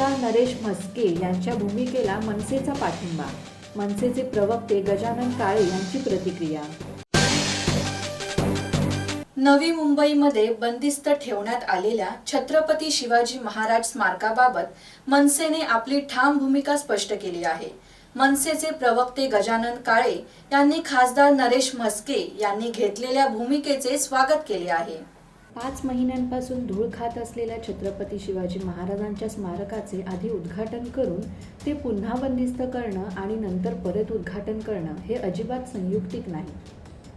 नरेश म्हस्के यांच्या भूमिकेला मनसेचा पाठिंबा. मनसेचे प्रवक्ते गजानन काळे यांची प्रतिक्रिया. नवी मुंबईमध्ये बंदिस्त ठेवण्यात आलेल्या छत्रपती शिवाजी महाराज स्मारकाबाबत मनसेने आपली ठाम भूमिका स्पष्ट केली आहे. मनसेचे प्रवक्ते गजानन काळे यांनी खासदार नरेश म्हस्के यांनी घेतलेल्या भूमिकेचे स्वागत केले आहे. पाच महिन्यांपासून धूळ खात असलेल्या छत्रपती शिवाजी महाराजांच्या स्मारकाचे आधी उद्घाटन करून ते पुन्हा बंदिस्त करणं आणि नंतर परत उद्घाटन करणं हे अजिबात संयुक्तिक नाही.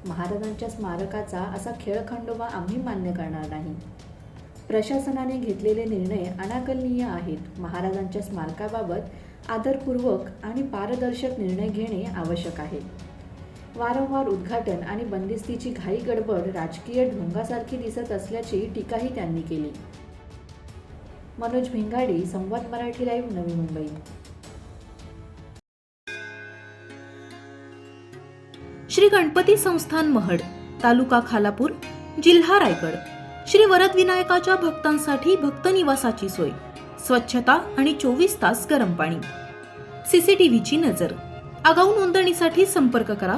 महाराजांच्या स्मारकाचा असा खेळखंडोबा आम्ही मान्य करणार नाही. प्रशासनाने घेतलेले निर्णय अनाकलनीय आहेत. महाराजांच्या स्मारकाबाबत आदरपूर्वक आणि पारदर्शक निर्णय घेणे आवश्यक आहे. वारंवार उद्घाटन आणि बंदिस्तीची घाई गडबड राजकीय ढोंगासारखी दिसत असल्याची टीकाही त्यांनी केली. मनोज भिंगाडी संवाद मराठी लाईव्ह नवी मुंबई. श्री गणपती संस्थान महड तालुका खालापूर जिल्हा रायगड. श्री वरद विनायकाच्या भक्तांसाठी भक्त निवासाची सोय. स्वच्छता आणि चोवीस तास गरम पाणी. सीसीटीव्हीची नजर. आगाऊ नोंदणीसाठी संपर्क करा